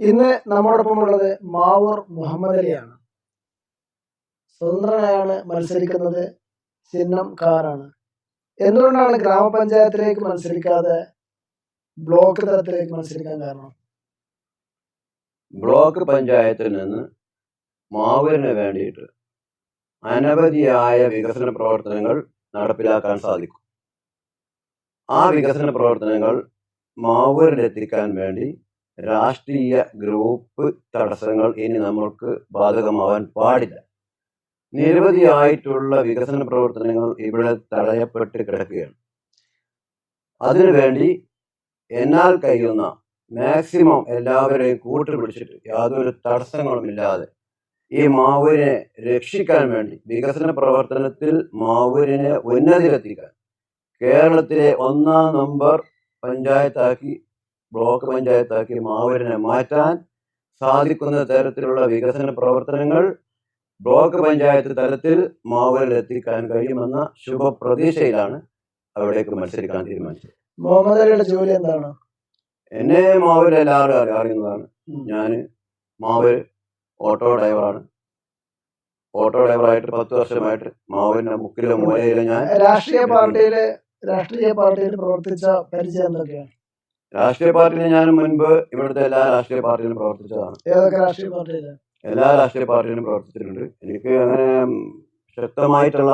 ഇന്ന് നമ്മോടൊപ്പം ഉള്ളത് മാവർ മുഹമ്മദ് അലിയാണ്. സ്വതന്ത്രനായാണ് മത്സരിക്കുന്നത് ചിഹ്നം കാറാണ്. എന്തുകൊണ്ടാണ് ഗ്രാമപഞ്ചായത്തിലേക്ക് മത്സരിക്കാതെ ബ്ലോക്ക് തലത്തിലേക്ക് മത്സരിക്കാൻ കാരണം? ബ്ലോക്ക് പഞ്ചായത്തിൽ നിന്ന് മാവൂരിന് വേണ്ടിയിട്ട് അനവധിയായ വികസന പ്രവർത്തനങ്ങൾ നടപ്പിലാക്കാൻ സാധിക്കും. ആ വികസന പ്രവർത്തനങ്ങൾ മാവൂരിലെത്തിക്കാൻ വേണ്ടി രാഷ്ട്രീയ ഗ്രൂപ്പ് തടസ്സങ്ങൾ ഇനി നമ്മൾക്ക് ബാധകമാവാൻ പാടില്ല. നിരവധിയായിട്ടുള്ള വികസന പ്രവർത്തനങ്ങൾ ഇവിടെ തടയപ്പെട്ട് കിടക്കുകയാണ്. അതിനുവേണ്ടി എന്നാൽ കഴിയുന്ന മാക്സിമം എല്ലാവരെയും കൂട്ടുപിടിച്ചിട്ട് യാതൊരു തടസ്സങ്ങളുമില്ലാതെ ഈ മാവൂരിനെ രക്ഷിക്കാൻ വേണ്ടി വികസന പ്രവർത്തനത്തിൽ മാവൂരിനെ ഉന്നതിയിലെത്തിക്കാൻ കേരളത്തിലെ ഒന്നാം നമ്പർ പഞ്ചായത്താക്കി ബ്ലോക്ക് പഞ്ചായത്താക്കി മാവൂരിനെ മാറ്റാൻ സാധിക്കുന്ന തരത്തിലുള്ള വികസന പ്രവർത്തനങ്ങൾ ബ്ലോക്ക് പഞ്ചായത്ത് തലത്തിൽ മാവൂരിൽ എത്തിക്കാൻ കഴിയുമെന്ന ശുഭപ്രതീക്ഷയിലാണ് അവിടേക്ക് മത്സരിക്കാൻ തീരുമാനിച്ചത്. മുഹമ്മദ് അലിയുടെ ജോലി എന്താണ്? എന്നെ മാവൂരിൽ എല്ലാവരും അറി- അറിയുന്നതാണ്. ഞാൻ മാവൂർ ഓട്ടോ ഡ്രൈവറാണ്. ഓട്ടോ ഡ്രൈവറായിട്ട് പത്ത് വർഷമായിട്ട് മാവൂരിന്റെ മുക്കിലോ മൂലയിലും ഞാൻ രാഷ്ട്രീയ പാർട്ടിയിൽ രാഷ്ട്രീയ പാർട്ടിയിൽ പ്രവർത്തിച്ച പരിചയം എന്തൊക്കെയാണ്? രാഷ്ട്രീയ പാർട്ടിയിൽ ഞാൻ മുൻപ് ഇവിടുത്തെ എല്ലാ രാഷ്ട്രീയ പാർട്ടിയിലും പ്രവർത്തിച്ചതാണ്. ഏതൊക്കെ രാഷ്ട്രീയ പാർട്ടിയിൽ? എല്ലാ രാഷ്ട്രീയ പാർട്ടിയിലും പ്രവർത്തിച്ചിട്ടുണ്ട്. എനിക്ക് അങ്ങനെ ശക്തമായിട്ടുള്ള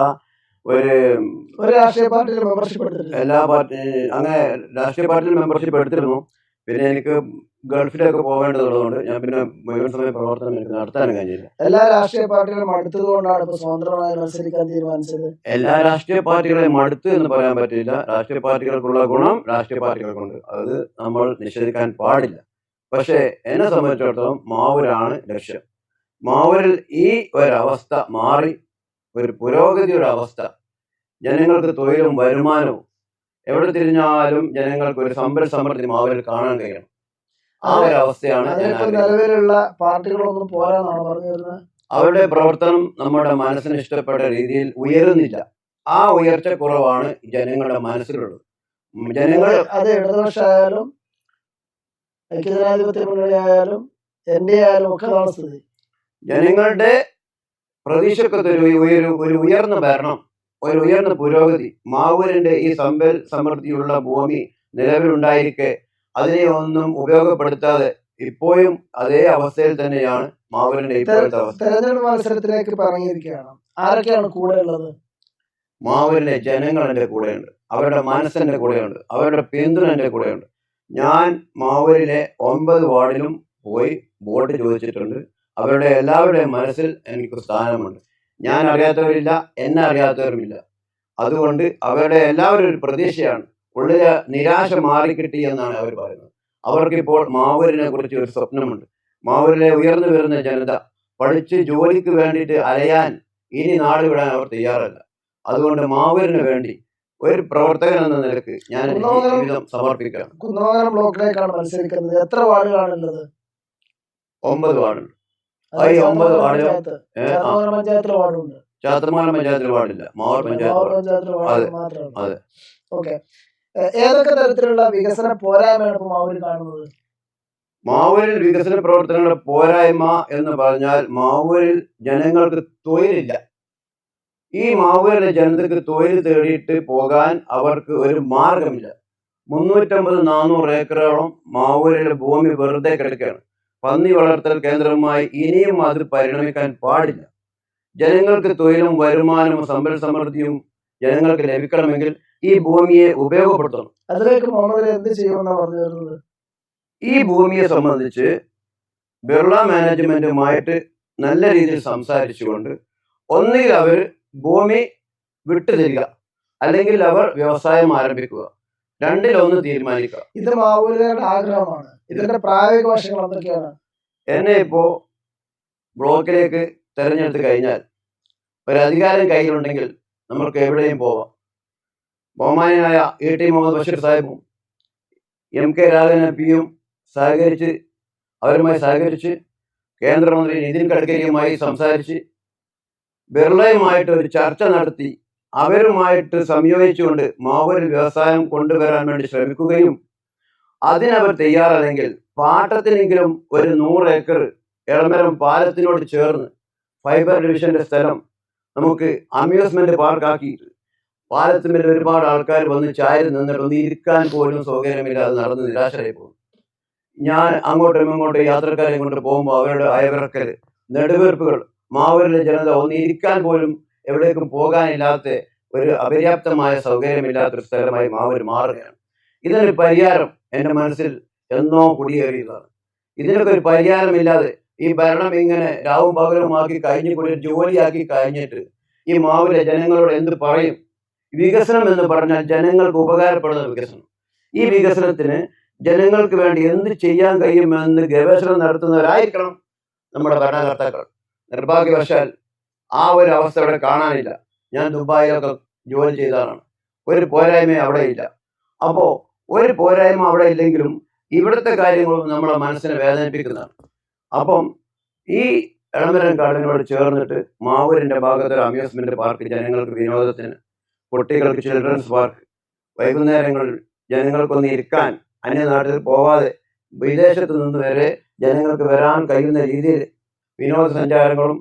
ഒരു രാഷ്ട്രീയ പാർട്ടിയിൽ മെമ്പർഷിപ്പ് എല്ലാ പാർട്ടി അങ്ങനെ രാഷ്ട്രീയ പാർട്ടിയിൽ മെമ്പർഷിപ്പ് എടുത്തിരുന്നു. പിന്നെ എനിക്ക് ഗൾഫിലൊക്കെ പോകേണ്ടതുള്ളതുകൊണ്ട് ഞാൻ പിന്നെ മുഴുവൻ സമയ പ്രവർത്തനം എനിക്ക് നടത്താനും കഴിഞ്ഞില്ല. എല്ലാ രാഷ്ട്രീയ പാർട്ടികളും അടുത്തതുകൊണ്ടാണ് ഇപ്പൊ സ്വതന്ത്രമായി മത്സരിക്കാൻ തീരുമാനിച്ചത്? എല്ലാ രാഷ്ട്രീയ പാർട്ടികളെയും അടുത്ത് എന്ന് പറയാൻ പറ്റില്ല. രാഷ്ട്രീയ പാർട്ടികൾക്കുള്ള ഗുണം രാഷ്ട്രീയ പാർട്ടികൾക്കുണ്ട്. അത് നമ്മൾ നിഷേധിക്കാൻ പാടില്ല. പക്ഷേ എന്നെ സംബന്ധിച്ചിടത്തോളം മാവൂരാണ് ലക്ഷ്യം. മാവൂരിൽ ഈ ഒരവസ്ഥ മാറി ഒരു പുരോഗതിയുടെ അവസ്ഥ. ജനങ്ങൾക്ക് തൊഴിലും വരുമാനവും എവിടെ തിരിഞ്ഞാലും ജനങ്ങൾക്ക് ഒരു സമ്പൽ സമൃദ്ധി മാവൂരിൽ കാണാൻ കഴിയണം. ആ ഒരു അവസ്ഥയാണ് നിലവിലുള്ള പാർട്ടികളൊന്നും പോരാന്നാണ് പറഞ്ഞു വരുന്നത് അവരുടെ പ്രവർത്തനം നമ്മുടെ മനസ്സിന് ഇഷ്ടപ്പെട്ട രീതിയിൽ ഉയരുന്നില്ല. ആ ഉയർച്ച കുറവാണ് ജനങ്ങളുടെ മനസ്സിലുള്ളത്. ജനങ്ങൾ അത് ഇടതുപക്ഷമായാലും ഐക്യജനാധിപത്യ മുന്നണി ആയാലും എൻ ഡി ആയാലും ഒക്കെ സ്ഥിതി. ജനങ്ങളുടെ പ്രതീക്ഷക്കൊത്ത് ഒരു ഒരു ഒരു ഉയർന്ന ഭരണം ഒരു ഉയർന്ന പുരോഗതി. മാവൂരിന്റെ ഈ സമ്പൽ സമൃദ്ധിയുള്ള ഭൂമി നിലവിലുണ്ടായിരിക്കെ അതിനെ ഒന്നും ഉപയോഗപ്പെടുത്താതെ ഇപ്പോഴും അതേ അവസ്ഥയിൽ തന്നെയാണ് മാവൂരിന്റെ ഇപ്പോഴത്തെ അവസ്ഥ. തെരഞ്ഞെടുപ്പ് മത്സരത്തിലേക്ക് പറഞ്ഞിരിക്കുകയാണ്. ആരൊക്കെയാണ് കൂടെ ഉള്ളത് മാവൂരിലെ ജനങ്ങൾ എന്റെ കൂടെയുണ്ട്. അവരുടെ മനസ്സിന്റെ കൂടെയുണ്ട്. അവരുടെ പിന്തുണ എന്റെ കൂടെയുണ്ട്. ഞാൻ മാവൂരിലെ ഒമ്പത് വാർഡിലും പോയി വോട്ട് ചോദിച്ചിട്ടുണ്ട്. അവരുടെ എല്ലാവരുടെയും മനസ്സിൽ എനിക്ക് സ്ഥാനമുണ്ട്. ഞാൻ അറിയാത്തവരില്ല എന്നെ അറിയാത്തവരുമില്ല അതുകൊണ്ട് അവരുടെ എല്ലാവരും ഒരു പ്രതീക്ഷയാണ്. ഉള്ളിലെ നിരാശ മാറിക്കിട്ടി എന്നാണ് അവർ പറയുന്നത്. അവർക്കിപ്പോൾ മാവൂരിനെ കുറിച്ച് ഒരു സ്വപ്നമുണ്ട്. മാവൂരിലെ ഉയർന്നു വരുന്ന ജനത പഠിച്ച് ജോലിക്ക് വേണ്ടിയിട്ട് അലയാൻ ഇനി നാട് വിടാൻ അവർ തയ്യാറല്ല. അതുകൊണ്ട് മാവൂരിന് വേണ്ടി ഒരു പ്രവർത്തകൻ എന്ന നിലയ്ക്ക് ഞാൻ സമർപ്പിക്കാം കുന്നോകരം ബ്ലോക്കിലേക്കാണ് മത്സരിക്കുന്നത്. എത്ര വാർഡുകളാണുള്ളത് ഒമ്പത് വാർഡുണ്ട്. ഒമ്പത് വാർഡുകൾ പഞ്ചായത്ത്. ഏ, ആ, ചേർത്തമംഗലം പഞ്ചായത്തിൽ വാർഡുണ്ട്. ചാത്തമാനം പഞ്ചായത്തിൽ വാർഡില്ല. മാവൂർ പഞ്ചായത്ത് അതെ, മാത്രമാണ് അതെ. ഓക്കെ. ഏതൊക്കെ തരത്തിലുള്ള വികസന പോരായ്മയാണ് ഇപ്പൊ മാവൂര് കാണുന്നത്? മാവൂരിൽ വികസന പ്രവർത്തനങ്ങളുടെ പോരായ്മ എന്ന് പറഞ്ഞാൽ മാവൂരിൽ ജനങ്ങൾക്ക് തൊഴിലില്ല. ഈ മാവൂരിലെ ജനതയ്ക്ക് തൊഴിൽ തേടിയിട്ട് പോകാൻ അവർക്ക് ഒരു മാർഗമില്ല. മുന്നൂറ്റമ്പത് നാനൂറ് ഏക്കറോളം മാവൂരിലെ ഭൂമി വെറുതെ കിടക്കുകയാണ്. പന്നി വളർത്തൽ കേന്ദ്രമായി ഇനിയും അത് പരിണമിക്കാൻ പാടില്ല. ജനങ്ങൾക്ക് തൊഴിലും വരുമാനവും സമ്പൽ സമൃദ്ധിയും ജനങ്ങൾക്ക് ലഭിക്കണമെങ്കിൽ ഈ ഭൂമിയെ ഉപയോഗപ്പെടുത്തണം. അതിലേക്ക് മുഹമ്മദ് എന്ത് ചെയ്യുമെന്നാണ് പറഞ്ഞു വരുന്നത്? ഈ ഭൂമിയെ സംബന്ധിച്ച് ബിർള മാനേജ്മെന്റുമായിട്ട് നല്ല രീതിയിൽ സംസാരിച്ചുകൊണ്ട് ഒന്നുകിൽ അവർ ഭൂമി വിട്ടുതരിക അല്ലെങ്കിൽ അവർ വ്യവസായം ആരംഭിക്കുക. രണ്ടിലൊന്ന് തീരുമാനിക്കുക. ഇത് മാവൂരുകാരുടെ ആഗ്രഹമാണ്. ഇതിന്റെ പ്രായോഗിക വശങ്ങൾ എന്തൊക്കെയാണ്? എന്നെ ഇപ്പോ ബ്ലോക്കിലേക്ക് തെരഞ്ഞെടുത്ത് കഴിഞ്ഞാൽ ഒരു അധികാരം കയ്യിലുണ്ടെങ്കിൽ നമ്മൾക്ക് എവിടെയും പോവാം. ബഹുമാനായ ഇ ടി മുഹമ്മദ് ബഷീർ സാഹിബും എം കെ രാഘവൻ എം പിയും സഹകരിച്ച് അവരുമായി സഹകരിച്ച് കേന്ദ്രമന്ത്രി നിതിൻ ഗഡ്കരിയുമായി സംസാരിച്ച് ബിർളയുമായിട്ട് ഒരു ചർച്ച നടത്തി അവരുമായിട്ട് സംയോജിച്ചുകൊണ്ട് മാവൂരിൽ വ്യവസായം കൊണ്ടുവരാൻ വേണ്ടി ശ്രമിക്കുകയും അതിനവർ തയ്യാറല്ലെങ്കിൽ പാട്ടത്തിനെങ്കിലും ഒരു നൂറ് ഏക്കർ എളമരം പാലത്തിനോട് ചേർന്ന് ഫൈബർ ഡിവിഷന്റെ സ്ഥലം നമുക്ക് അമ്യൂസ്മെന്റ് പാർക്കാക്കിയിട്ട് പാലത്തിന് ഒരുപാട് ആൾക്കാർ വന്ന് ചാരി നിന്നിട്ട് ഒന്ന് ഇരിക്കാൻ പോലും സൗകര്യമില്ലാതെ നടന്ന് നിരാശരായി പോകും. ഞാൻ അങ്ങോട്ടും ഇങ്ങോട്ടും യാത്രക്കാരെ കൊണ്ട് പോകുമ്പോൾ അവരുടെ അയവിറക്കൽ നെടുവീർപ്പുകൾ മാവൂരിലെ ജനത ഒന്ന് ഇരിക്കാൻ പോലും എവിടേക്കും പോകാനില്ലാത്ത ഒരു അപര്യാപ്തമായ സൗകര്യമില്ലാത്തൊരു സ്ഥലമായി മാവൂർ മാറുകയാണ്. ഇതിനൊരു പരിഹാരം എന്റെ മനസ്സിൽ എന്നോ കുടിയേറിയതാണ്. ഇതിനൊക്കെ ഒരു പരിഹാരമില്ലാതെ ഈ ഭരണം ഇങ്ങനെ രാവും പകലുമാക്കി കഴിഞ്ഞു കൂടി ഒരു ജോലിയാക്കി കഴിഞ്ഞിട്ട് ഈ മാവിലെ ജനങ്ങളോട് എന്ത് പറയും? വികസനം എന്ന് പറഞ്ഞാൽ ജനങ്ങൾക്ക് ഉപകാരപ്പെടുന്ന വികസനം. ഈ വികസനത്തിന് ജനങ്ങൾക്ക് വേണ്ടി എന്ത് ചെയ്യാൻ കഴിയുമെന്ന് ഗവേഷണം നടത്തുന്നവരായിരിക്കണം നമ്മുടെ ഭരണകർത്താക്കൾ. നിർഭാഗ്യവശാൽ ആ ഒരു അവസ്ഥ ഇവിടെ കാണാനില്ല. ഞാൻ ദുബായിലൊക്കെ ജോലി ചെയ്തതാണ്. ഒരു പോരായ്മ അവിടെ ഇല്ല. അപ്പോ ഒരു പോരായ്മ അവിടെ ഇല്ലെങ്കിലും ഇവിടുത്തെ കാര്യങ്ങളും നമ്മളെ മനസ്സിനെ വേദനിപ്പിക്കുന്നതാണ്. അപ്പം ഈ എളമരം കാടിനോട് ചേർന്നിട്ട് മാവൂരിന്റെ ഭാഗത്ത് ഒരു അമ്യൂസ്മെന്റ് പാർക്ക് ജനങ്ങൾക്ക് വിനോദത്തിന് കുട്ടികൾക്ക് ചിൽഡ്രൻസ് പാർക്ക് വൈകുന്നേരങ്ങളിൽ ജനങ്ങൾക്കൊന്ന് ഇരിക്കാൻ അന്യനാട്ടിൽ പോവാതെ വിദേശത്ത് നിന്ന് വരെ ജനങ്ങൾക്ക് വരാൻ കഴിയുന്ന രീതിയിൽ വിനോദസഞ്ചാരങ്ങളും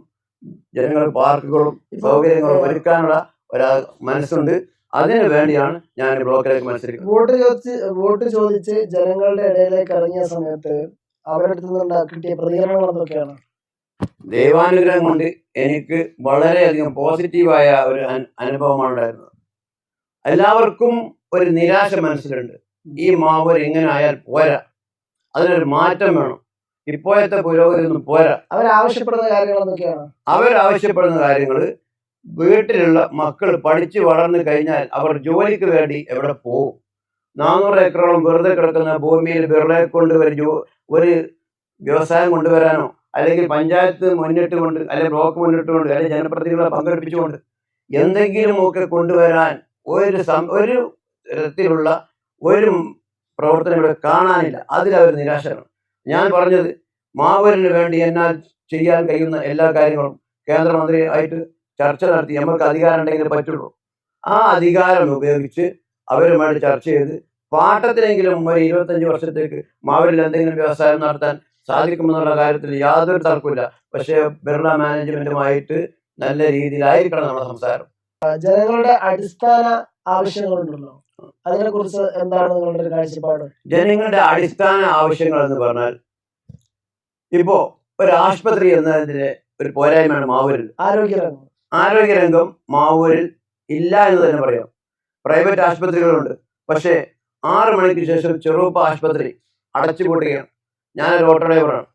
ജനങ്ങൾ പാർക്കുകളും സൗകര്യങ്ങളും ഒരുക്കാനുള്ള ഒരു മനസ്സുണ്ട്. അതിനു വേണ്ടിയാണ് ഞാൻ ബ്ലോക്കിലേക്ക് മത്സരിക്കുന്നത്. വോട്ട് ചോദിച്ച് വോട്ട് ചോദിച്ച് ജനങ്ങളുടെ ഇടയിലേക്ക് ഇറങ്ങിയ സമയത്ത് അവരുടെ അടുത്ത് നിന്ന് കിട്ടിയ പ്രതികരണങ്ങൾ എന്തൊക്കെയാണ്? ദൈവാനുഗ്രഹം കൊണ്ട് എനിക്ക് വളരെയധികം പോസിറ്റീവായ ഒരു അനുഭവമാണ് ഉണ്ടായിരുന്നത്. എല്ലാവർക്കും ഒരു നിരാശ മനസ്സിലുണ്ട്. ഈ മാവൂർ ഇങ്ങനെ ആയാൽ പോരാ. അതിനൊരു മാറ്റം വേണം. ഇപ്പോഴത്തെ പുരോഗതി ഒന്നും പോരാ. അവരാവശ്യപ്പെടുന്ന കാര്യങ്ങൾ എന്തൊക്കെയാണ് അവരാവശ്യപ്പെടുന്ന കാര്യങ്ങൾ വീട്ടിലുള്ള മക്കൾ പഠിച്ചു വളർന്നു കഴിഞ്ഞാൽ അവർ ജോലിക്ക് വേണ്ടി എവിടെ പോകും? നാനൂറ് ഏക്കറോളം വെറുതെ കിടക്കുന്ന ഭൂമിയിൽ വെറുതെ കൊണ്ടുവരും ഒരു ജോ ഒരു വ്യവസായം കൊണ്ടുവരാനോ അല്ലെങ്കിൽ പഞ്ചായത്ത് മുന്നിട്ട് കൊണ്ട് അല്ലെങ്കിൽ ബ്ലോക്ക് മുന്നിട്ട് കൊണ്ട് അല്ലെങ്കിൽ ജനപ്രതിനിധികളെ പങ്കെടുപ്പിച്ചുകൊണ്ട് എന്തെങ്കിലുമൊക്കെ കൊണ്ടുവരാൻ ഒരു സം ഒരു തരത്തിലുള്ള ഒരു പ്രവർത്തനം ഇവിടെ കാണാനില്ല. അതിലവർ നിരാശരാണ്. ഞാൻ പറഞ്ഞത് മാവൂരിന് വേണ്ടി എന്നാൽ ചെയ്യാൻ കഴിയുന്ന എല്ലാ കാര്യങ്ങളും കേന്ദ്രമന്ത്രി ആയിട്ട് ചർച്ച നടത്തി. നമ്മൾക്ക് അധികാരം ഉണ്ടെങ്കിൽ പറ്റുള്ളൂ. ആ അധികാരം ഉപയോഗിച്ച് അവരുമായിട്ട് ചർച്ച ചെയ്ത് പാട്ടത്തിനെങ്കിലും ഒരു ഇരുപത്തഞ്ച് വർഷത്തേക്ക് മാവൂരിൽ എന്തെങ്കിലും വ്യവസായം നടത്താൻ സാധിക്കുമെന്നുള്ള കാര്യത്തിൽ യാതൊരു തർക്കമില്ല പക്ഷേ ബിർള മാനേജ്മെന്റുമായിട്ട് നല്ല രീതിയിലായിരിക്കണം നമ്മുടെ സംസാരം. ജനങ്ങളുടെ അടിസ്ഥാന ആവശ്യങ്ങളുണ്ടല്ലോ. അതിനെ കുറിച്ച് എന്താണ് നിങ്ങളുടെ ഒരു കാഴ്ചപ്പാട്? ജനങ്ങളുടെ അടിസ്ഥാന ആവശ്യങ്ങൾ എന്ന് പറഞ്ഞാൽ ഇപ്പോ ഒരു ആശുപത്രി എന്നതിന്റെ ഒരു പോരായ്മയാണ് മാവൂരിൽ. ആരോഗ്യരംഗം ആരോഗ്യരംഗം മാവൂരിൽ ഇല്ല എന്ന് തന്നെ പറയാം. പ്രൈവറ്റ് ആശുപത്രികളുണ്ട്. പക്ഷേ ആറ് മണിക്ക് ശേഷം ചെറുപ്പ ആശുപത്രി അടച്ചുപൂട്ടുകയാണ്. ഞാനൊരു ഓട്ടോ ഡ്രൈവറാണ്.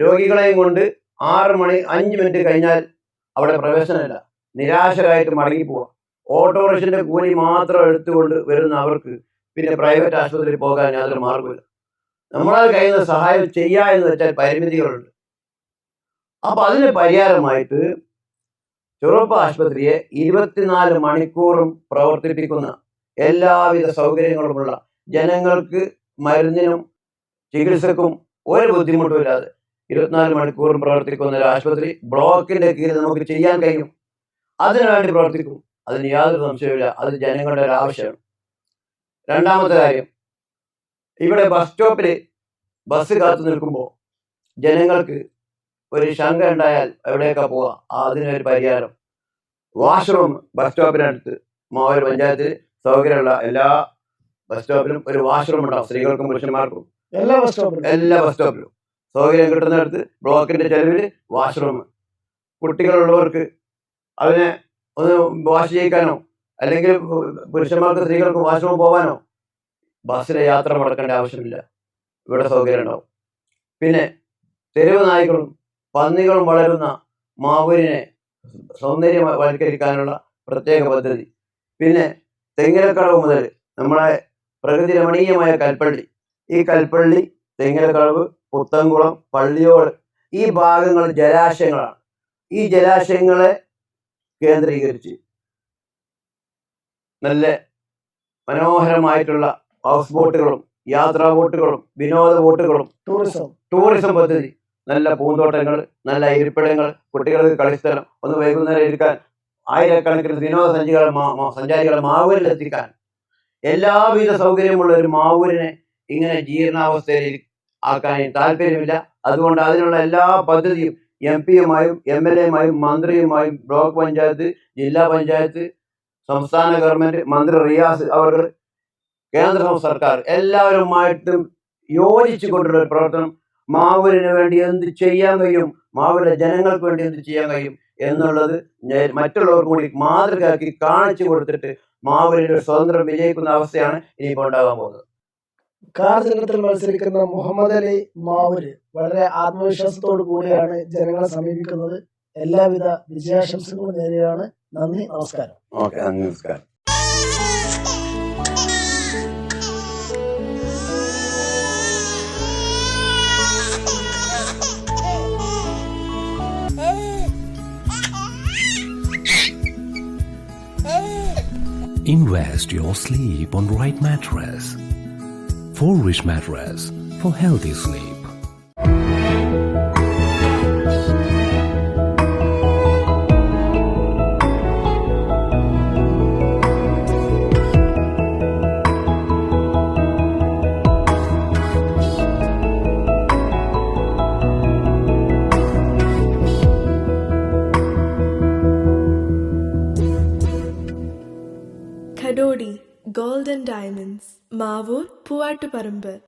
രോഗികളെയും കൊണ്ട് ആറ് മണി അഞ്ച് മിനിറ്റ് കഴിഞ്ഞാൽ അവിടെ പ്രവേശനമില്ല. നിരാശരായിട്ട് മടങ്ങി പോവാം ഓട്ടോറിക്ഷന്റെ കൂലി മാത്രം എടുത്തുകൊണ്ട് വരുന്ന അവർക്ക് പിന്നെ പ്രൈവറ്റ് ആശുപത്രിയിൽ പോകാൻ യാതൊരു മാർഗമില്ല നമ്മളാൽ കഴിയുന്ന സഹായം ചെയ്യുക എന്ന് വെച്ചാൽ പരിമിതികളുണ്ട്. അപ്പൊ അതിന് പരിഹാരമായിട്ട് ചെറുപ്പ ആശുപത്രിയെ ഇരുപത്തിനാല് മണിക്കൂറും പ്രവർത്തിപ്പിക്കുന്ന എല്ലാവിധ സൗകര്യങ്ങളുമുള്ള ജനങ്ങൾക്ക് മരുന്നിനും ചികിത്സക്കും ഒരു ബുദ്ധിമുട്ടുമില്ലാതെ ഇരുപത്തിനാല് മണിക്കൂറും പ്രവർത്തിക്കുന്ന ഒരു ആശുപത്രി ബ്ലോക്കിന്റെ കീഴിൽ നമുക്ക് ചെയ്യാൻ കഴിയും. അതിനുവേണ്ടി പ്രവർത്തിക്കും. അതിന് യാതൊരു സംശയമില്ല അത് ജനങ്ങളുടെ ഒരു ആവശ്യമാണ്. രണ്ടാമത്തെ കാര്യം ഇവിടെ ബസ് സ്റ്റോപ്പിൽ ബസ് കാത്തു നിൽക്കുമ്പോൾ ജനങ്ങൾക്ക് ഒരു ശങ്ക ഉണ്ടായാൽ എവിടെയൊക്കെ പോവാം? അതിനൊരു പരിഹാരം. വാഷ്റൂം ബസ് സ്റ്റോപ്പിനടുത്ത് മാവൂർ പഞ്ചായത്തിൽ സൗകര്യമുള്ള എല്ലാ ബസ് സ്റ്റോപ്പിലും ഒരു വാഷ്റൂം ഉണ്ടാവും. സ്ത്രീകൾക്കും പുരുഷന്മാർക്കും. എല്ലാ ബസ് സ്റ്റോപ്പിലും എല്ലാ ബസ് സ്റ്റോപ്പിലും സൗകര്യം കിട്ടുന്നിടത്ത് ബ്ലോക്കിന്റെ ചെലവിൽ വാഷ്റൂം കുട്ടികളുള്ളവർക്ക് അതിനെ ഒന്ന് വാഷ് ചെയ്യിക്കാനോ അല്ലെങ്കിൽ പുരുഷന്മാർക്ക് സ്ത്രീകൾക്ക് വാഷ്റൂം പോകാനോ? ബസ്സിലെ യാത്ര മുടക്കേണ്ട ആവശ്യമില്ല. ഇവിടെ സൗകര്യം ഉണ്ടാവും. പിന്നെ തെരുവ് നായ്ക്കളും പന്നികളും വളരുന്ന മാവൂരിനെ സൗന്ദര്യവൽക്കരിക്കാനുള്ള പ്രത്യേക പദ്ധതി. പിന്നെ തെങ്ങിലക്കടവ് മുതൽ നമ്മളെ പ്രകൃതി രമണീയമായ കൽപ്പള്ളി. ഈ കൽപ്പള്ളി തെങ്ങിലക്കടവ് പുത്തൻകുളം പള്ളിയോട് ഈ ഭാഗങ്ങൾ ജലാശയങ്ങളാണ്. ഈ ജലാശയങ്ങളെ കേന്ദ്രീകരിച്ച് നല്ല മനോഹരമായിട്ടുള്ള ഹൗസ് ബോട്ടുകളും യാത്രാ ബോട്ടുകളും വിനോദ ബോട്ടുകളും ടൂറിസം ടൂറിസം പദ്ധതി നല്ല പൂന്തോട്ടങ്ങൾ നല്ല ഇരിപ്പിടങ്ങൾ കുട്ടികൾക്ക് കളിസ്ഥലം ഒന്ന് വൈകുന്നേരം ഇരിക്കാൻ ആയിരക്കണക്കിന് വിനോദസഞ്ചികൾ സഞ്ചാരികൾ മാവൂരിൽ എത്തിക്കാൻ. എല്ലാവിധ സൗകര്യമുള്ള ഒരു മാവൂരിനെ ഇങ്ങനെ ജീർണാവസ്ഥയിൽ ആക്കാൻ താല്പര്യമില്ല. അതുകൊണ്ട് അതിനുള്ള എല്ലാ പദ്ധതിയും എം പിയുമായും എം എൽ എമായും മന്ത്രിയുമായും ബ്ലോക്ക് പഞ്ചായത്ത് ജില്ലാ പഞ്ചായത്ത് സംസ്ഥാന ഗവൺമെന്റ് മന്ത്രി റിയാസ് അവർ കേന്ദ്ര സർക്കാർ എല്ലാവരുമായിട്ടും യോജിച്ചു കൊണ്ടുള്ള പ്രവർത്തനം. മാവൂരിന് വേണ്ടി എന്ത് ചെയ്യാൻ കഴിയും? മാവൂരിലെ ജനങ്ങൾക്ക് വേണ്ടി എന്ത് ചെയ്യാൻ കഴിയും? എന്നുള്ളത് മറ്റുള്ളവർ കൂടി മാതൃകയാക്കി കാണിച്ചു കൊടുത്തിട്ട് മാവൂരിന്റെ സ്വതന്ത്രം വിജയിക്കുന്ന അവസ്ഥയാണ് ഇനിയിപ്പോൾ ഉണ്ടാകാൻ പോകുന്നത്. കാർ ചിഹ്നത്തിൽ മത്സരിക്കുന്ന മുഹമ്മദ് അലി മാവൂര് വളരെ ആത്മവിശ്വാസത്തോടു കൂടിയാണ് ജനങ്ങളെ സമീപിക്കുന്നത്. എല്ലാവിധ വിജയാശംസകളും നേരെയാണ് നന്ദി നമസ്കാരം. ഓക്കെ നമസ്കാരം. Invest your sleep on right mattress. For rich mattress for healthy sleep. நாட்டு பரும்பு.